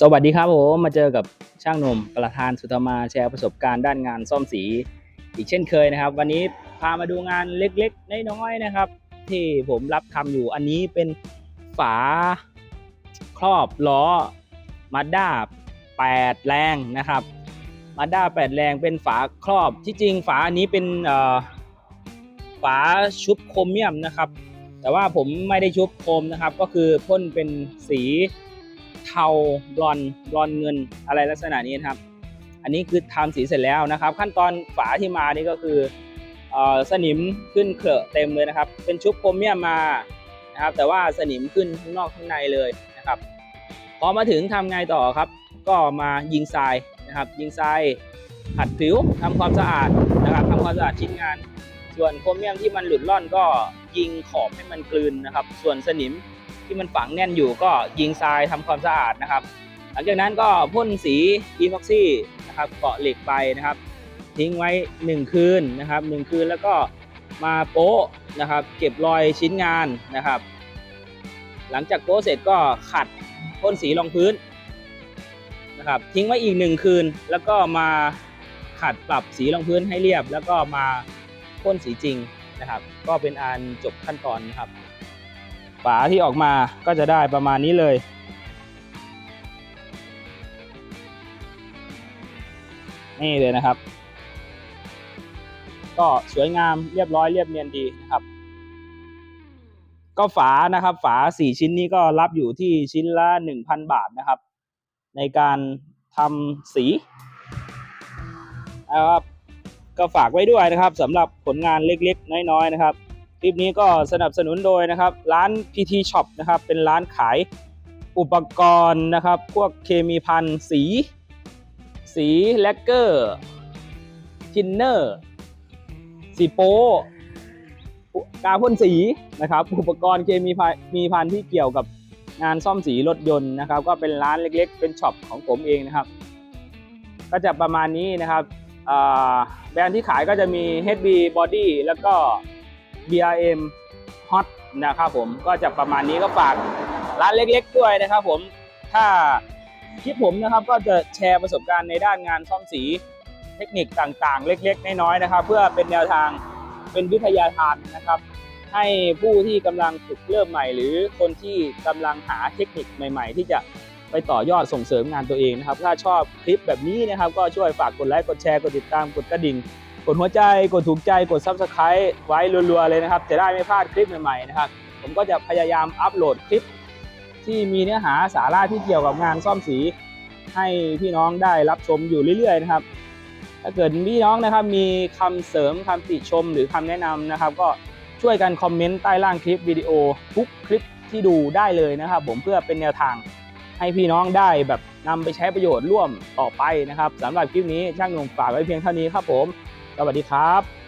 สวัสดีครับผมมาเจอกับช่างหนุ่มประธานสุธรรมาแชร์ประสบการณ์ด้านงานซ่อมสี อีกเช่นเคยนะครับ วันนี้พามาดูงานเล็กๆน้อยๆนะครับ ที่ผมรับทำอยู่อันนี้เป็นฝาครอบล้อมาด้า8 แรงนะครับมาด้า8 แรงเป็นฝาครอบที่จริงฝาอันนี้เป็นฝาชุบโครเมียมนะครับ แต่ว่าผมไม่ได้ชุบโครมนะครับ ก็คือพ่นเป็นสี เทาบลอนบลอนเงินอะไรลักษณะนี้นะครับ อันนี้คือทำสีเสร็จแล้วนะครับ ขั้นตอนฝาที่มานี่ก็คืออสนิมขึ้นเคลอะเต็มเลยนะครับ เป็นชุบโครเมียมมานะครับ แต่ว่าสนิมขึ้นข้างนอกข้างในเลยนะครับพอมาถึงทำไงต่อครับ ก็มายิงทรายนะครับ ยิงทรายขัดผิวทำความสะอาดนะครับทำความสะอาดชิ้นงาน ส่วนโครเมียมที่มันหลุดร่อนก็ยิงขอบให้มันกลืนนะครับ ส่วนสนิม ที่มันฝังแน่นอยู่ก็ยิงทรายทำความสะอาดนะครับ หลังจากนั้นก็พ่นสีอีพ็อกซี่นะครับเกาะเหล็กไปนะครับ ทิ้งไว้ 1 คืนนะครับ 1 คืนแล้วก็มาโป๊ะนะครับ เก็บรอยชิ้นงานนะครับ หลังจากโป๊ะเสร็จก็ขัดพ่นสีรองพื้นนะครับทิ้งไว้อีก 1 คืน แล้วก็มาขัดปรับสีรองพื้นให้เรียบ แล้วก็มาพ่นสีจริงนะครับ ก็เป็นอันจบขั้นตอนนะครับ ฝาที่ออกมาก็จะได้ประมาณนี้เลย นี่เลยนะครับ ก็สวยงามเรียบร้อยเรียบเนียนดีนะครับ ก็ฝานะครับ ฝาสี่ชิ้นนี้ก็รับอยู่ที่ชิ้นละหนึ่งพันบาทนะครับ ในการทำสีนะครับก็ฝากไว้ด้วยนะครับสำหรับผลงานเล็กๆ น้อยๆนะครับ คลิปนี้ก็สนับสนุนโดยนะครับ ร้าน PT Shop นะครับ เป็นร้านขายอุปกรณ์นะครับ พวกเคมีพันสี สีแลกเกอร์ทินเนอร์สีโป้กาพ่นสีนะครับ อุปกรณ์เคมีพันมีพันที่เกี่ยวกับงานซ่อมสีรถยนต์นะครับ ก็เป็นร้านเล็กๆ เป็นช็อปของผมเองนะครับ ก็จะประมาณนี้นะครับแบรนด์ที่ขายก็จะมี HB Body แล้วก็ BRM Hot นะครับผมก็จะประมาณนี้ก็ฝากร้านเล็กๆด้วยนะครับผมถ้าคลิปผมนะครับก็จะแชร์ประสบการณ์ในด้านงานซ่อมสีเทคนิคต่างๆ เล็กๆ น้อยๆนะครับ เพื่อเป็นแนวทางเป็นวิทยาทานนะครับ ให้ผู้ที่กำลังฝึกเริ่มใหม่ หรือคนที่กำลังหาเทคนิคใหม่ ๆ ที่จะไปต่อยอดส่งเสริมงานตัวเองนะครับ ถ้าชอบคลิปแบบนี้นะครับ ก็ช่วยฝากกดไลค์กดแชร์กดติดตามกดกระดิ่ง กดหัวใจกดถูกใจกด Subscribe ไว้รัวๆเลยนะครับ จะได้ไม่พลาดคลิปใหม่ๆนะครับ ผมก็จะพยายามอัปโหลดคลิป ที่มีเนื้อหาสาระที่เกี่ยวกับงานซ่อมสี ให้พี่น้องได้รับชมอยู่เรื่อยๆนะครับ ถ้าเกิดพี่น้องนะครับมีคำเสริมคำติชมหรือคำแนะนำนะครับ ก็ช่วยกันคอมเมนต์ใต้ล่างคลิปวิดีโอทุกคลิปที่ดูได้เลยนะครับ ผมเพื่อเป็นแนวทางให้พี่น้องได้แบบนำไปใช้ประโยชน์ร่วมต่อไปนะครับสำหรับคลิปนี้ช่างหนุ่มฝากไว้เพียงเท่านี้ครับผม สวัสดีครับ